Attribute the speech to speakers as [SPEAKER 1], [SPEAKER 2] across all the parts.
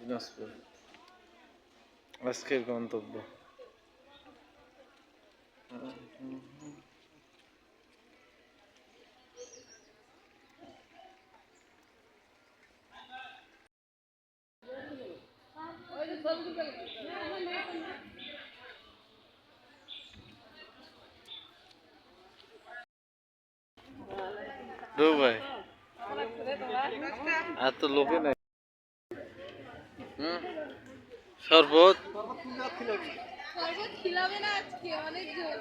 [SPEAKER 1] দিনাজপুর। আজকের গন্তব্য। ভাই। আর তো লোকে নাই। শরবত?
[SPEAKER 2] শরবত খিলাবে না আজকে অনেক জোর।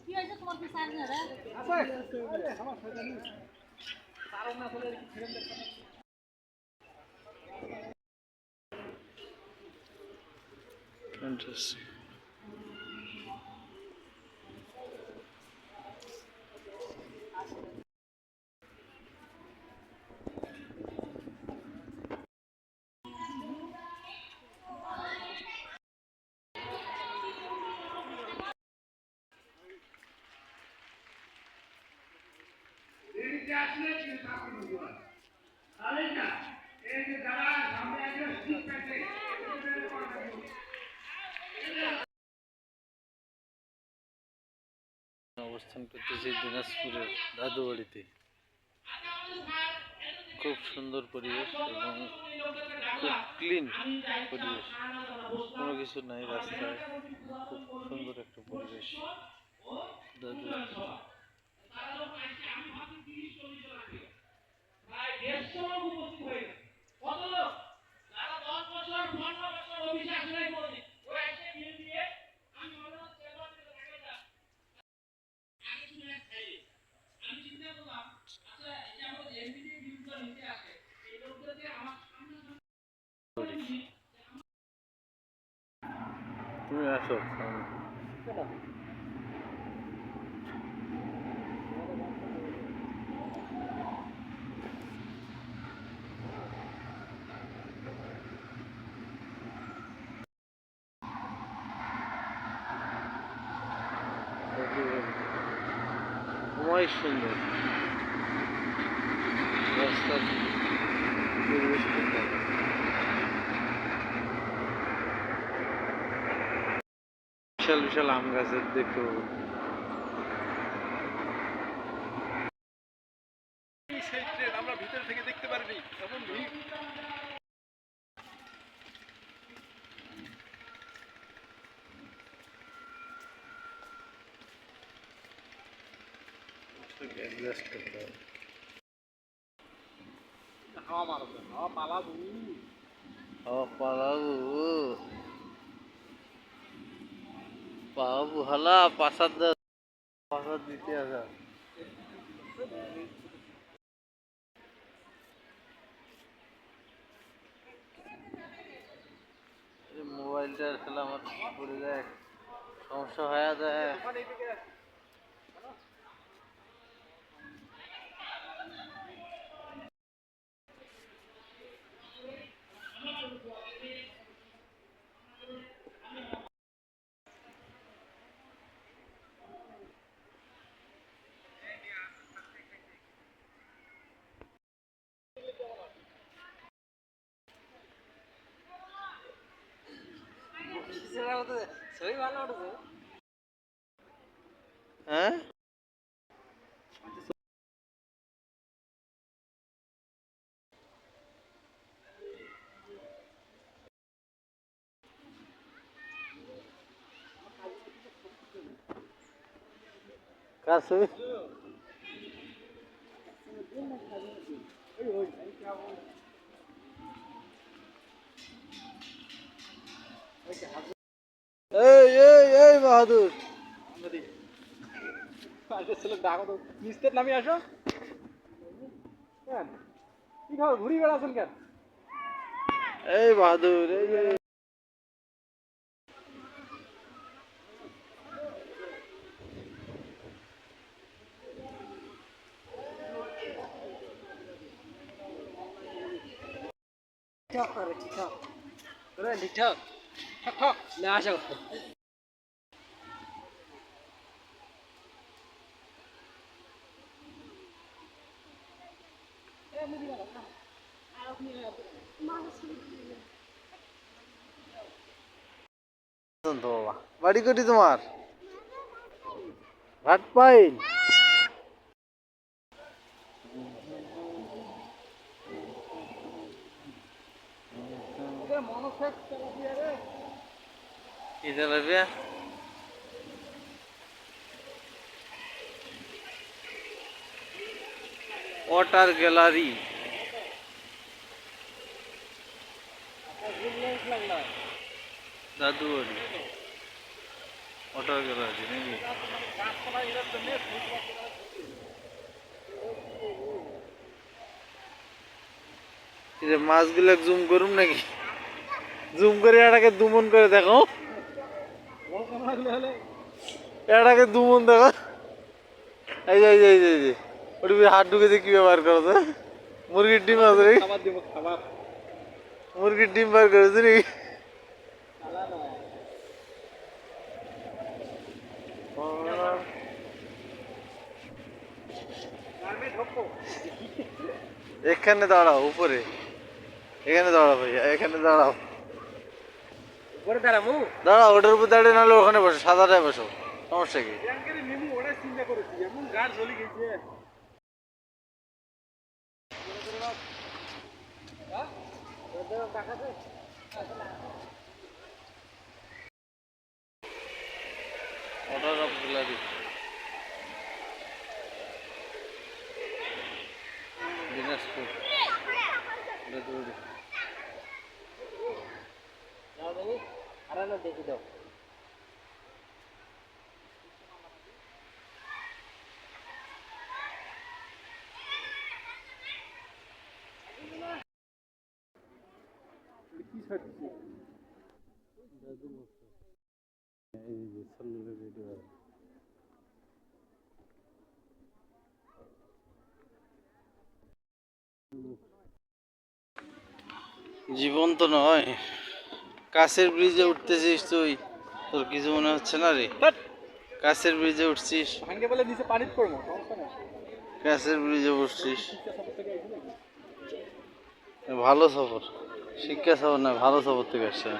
[SPEAKER 2] কি হয়েছে তোমার কি সার না রে
[SPEAKER 1] Interesting. অবস্থান করতেছি দিনাজপুরের দাদুবাড়িতে। খুব সুন্দর পরিবেশ এবং খুব ক্লিন পরিবেশ। কোনো কিছু নাই রাস্তায়। খুব সুন্দর একটা পরিবেশ। দাদু। তুমি আসো সামনে। খুবই সুন্দর রাস্তার পরিবেশ খুব। বিশাল বিশাল আম গাছের দেখতে পাবো
[SPEAKER 3] সেই ট্রেন আমরা ভিতর থেকে দেখতে পারিনি এমন ভিড়
[SPEAKER 1] অ্যাডজাস্ট করতে হবে
[SPEAKER 3] হাওয়া মারবে হাওয়া পালাবো
[SPEAKER 1] ও পালাবু পাবু হালা পাসাদ দে পাসাদ দিতে আসা এই মোবাইলটা আসলে আমার পড়ে যায় সমস্যা হয়ে যায় হ্যাঁ কার ছবি এই এই এই বাহাদুর।
[SPEAKER 3] মিস্তের নামে আসো। কেন? কি খবর? ঘুরি বেড়াচ্ছেন কেন?
[SPEAKER 1] এই বাহাদুর এই
[SPEAKER 4] ঠক ঠক ঠক আসো।
[SPEAKER 1] বাড়ি করি তোমার? ঘাট পাইন? কি তেলাপিয়া ওয়াটার গ্যালারি দাদু বাড়ি ওয়াটার গ্যালারি নাকি এই যে মাছগুলো জুম করুম নাকি জুম করে এটাকে দুমন করে দেখো। এটাকে দুমন দেখো। এই যে এই যে এই যে ওটি হাত ঢুকে দিয়ে কি ব্যবহার করো তো? মুরগির ডিম আছে মুরগির ডিম বার করেছে নাকি? এখানে দাঁড়াও উপরে। এখানে দাঁড়াও ভাইয়া এখানে দাঁড়াও।
[SPEAKER 4] উপরে
[SPEAKER 1] ওটার উপর দাঁড়িয়ে নাহলে ওখানে বসো সাদাটায় বসো। সমস্যা কি? অর্ডার অফ গ্যালারি
[SPEAKER 4] দেখি দাও
[SPEAKER 1] জীবন তো নয়। কাছের ব্রিজে উঠতেছিস তুই তোর কিছু মনে হচ্ছে না রে। কাছের ব্রিজে উঠছিস। কাছের ব্রিজে উঠছিস। ভালো সফর শিক্ষা সফর না ভালো সফর থেকে আসছে।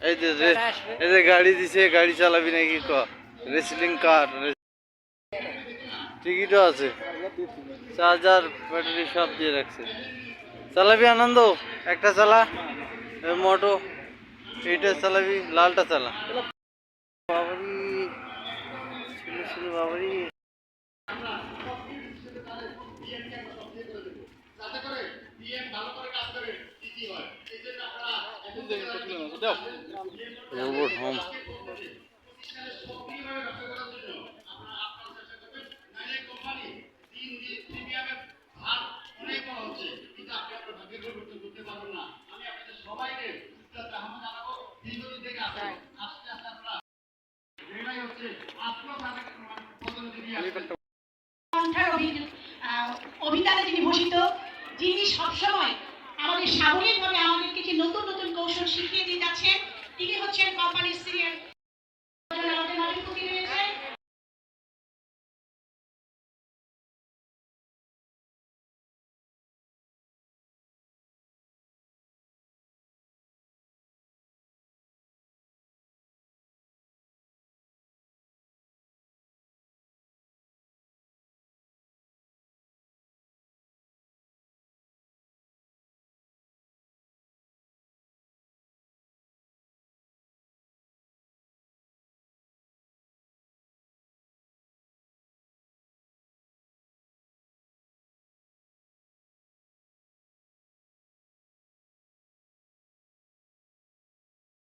[SPEAKER 1] এই যে এই যে গাড়ি দিছে গাড়ি চালাবি নাকি ক? রেসলিং কার টিকিটও আছে। চার্জার, ব্যাটারি সব দিয়ে রাখছে। চালাবি আনন্দ? একটা চালা মোটো, এইটা চালাবি, লালটা চালা। বাবারি ছিল ছিল বাবারি। রোবট হোম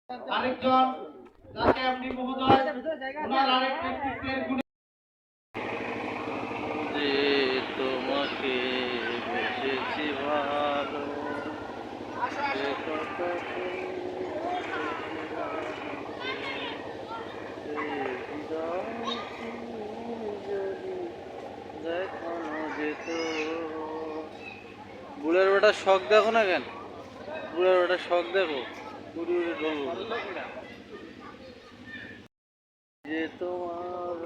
[SPEAKER 5] আরেকজন যাকে আপনি মহোদয় ওনার আরেক
[SPEAKER 1] শখ দেখো না কেন? বুড়ার বেটার শখ দেখো। যে তোমার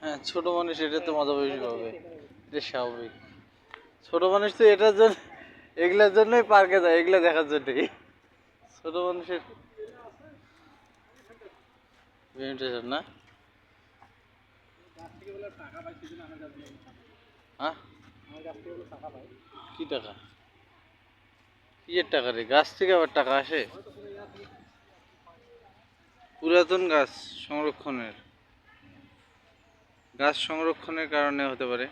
[SPEAKER 1] হ্যাঁ ছোট মানুষ এটাতে মজা বেশি পাবে। এটা স্বাভাবিক। ছোট মানুষ তো এটার জন্য, এগুলোর জন্যই পার্কে যায়, এগুলো দেখার জন্যই। ছোট মানুষের ইনভিটেশন না? হ্যাঁ? কি টাকা? কিসের টাকা রে? গাছ থেকে আবার টাকা আসে? পুরাতন গাছ সংরক্ষণের গাছ সংরক্ষণের কারণে হতে পারে।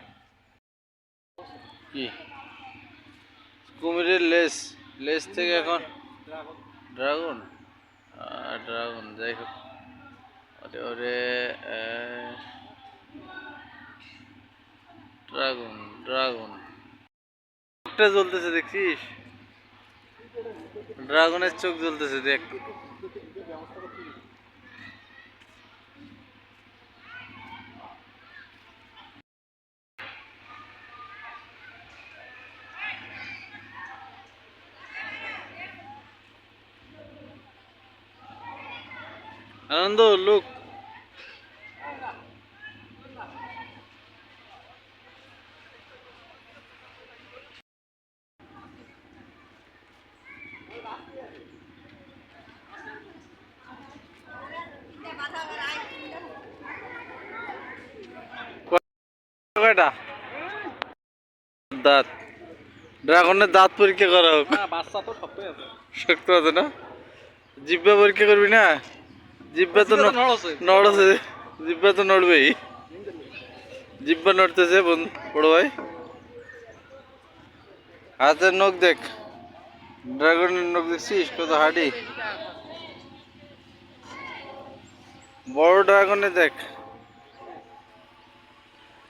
[SPEAKER 1] কি? কুমিরের লেস লেস থেকে এখন ড্রাগন? ড্রাগন, যাই হোক। ওরে ওরে ড্রাগন ড্রাগন। চোখটা জ্বলতেছে দেখছিস ড্রাগনের চোখ জ্বলতেছে, দেখ। আনন্দ লুক কয়টা? দাঁত। ড্রাগনের দাঁত পরীক্ষা করা হোক।
[SPEAKER 3] বাচ্চা তো
[SPEAKER 1] শক্ত আছে না? জিব্বা পরীক্ষা করবি না? জিব্বা তো
[SPEAKER 3] নড়ছে।
[SPEAKER 1] জিব্বা তো নড়বেই জিব্বা নড়তেছে বড় ভাই। হাতের নখ দেখ। ড্রাগনের নখ দেখছিস? কত হাডি বড় ড্রাগনে দেখ।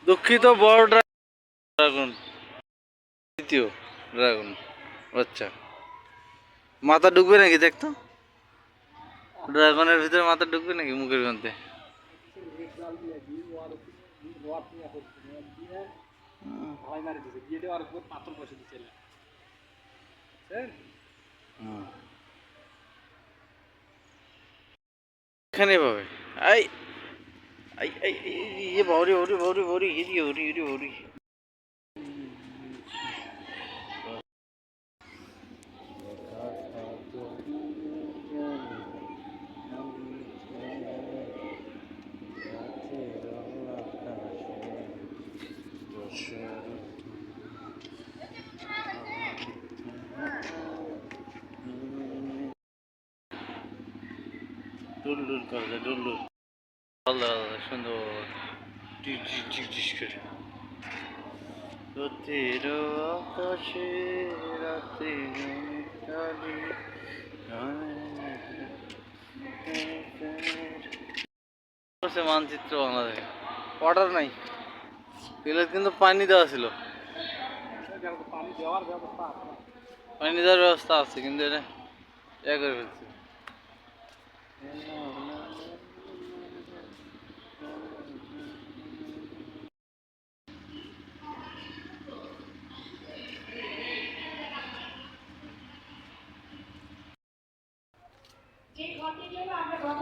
[SPEAKER 1] দুঃখিত বড় ড্রাগন। দ্বিতীয় ড্রাগন। আচ্ছা। মাথা ঢুকবে নাকি দেখতো ড্রাগনের ভিতরে মাথা ঢুকবে নাকি মুখের পাবে আই আই আই আই, ইয়ে বাউরি বাউরি বাউরি বাউরি ডুল ডুল করে ডুল ডুল আল্লাহ আল্লাহ সুন্দর টিক করে রাতের আকাশে রাতে মানচিত্র বাংলাদেশ ওয়াটার নাই এগুলো কিন্তু পানি দেওয়া ছিল
[SPEAKER 3] পানি দেওয়ার ব্যবস্থা আছে
[SPEAKER 1] পানি দেওয়ার ব্যবস্থা আছে কিন্তু এটা ইয়ে করে ফেলছে
[SPEAKER 6] যে জন্য আমরা গত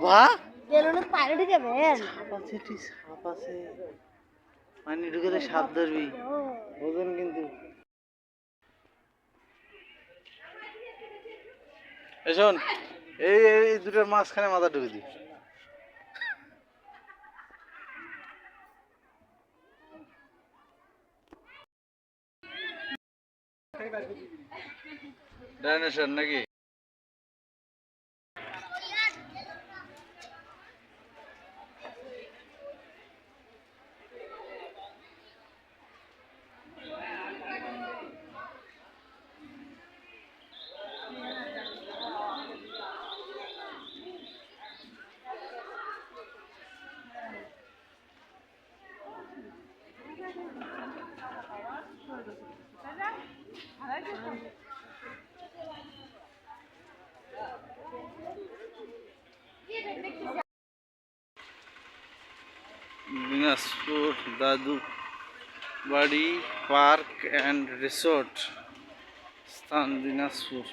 [SPEAKER 1] বাহ
[SPEAKER 2] বেলুনে পানি ঢুকেবেন
[SPEAKER 1] সাপ আছে সাপ আছে। ঢুকেলে সাপ ধরবি। ওজন কিন্তু। শোন এই এই দুটোর মাঝখানে মাথা ঢুকে দি। ডাইনোসর নাকি? দিনাজপুর দাদু বাড়ি পার্ক অ্যান্ড রিসোর্ট স্থান দিনাজপুর।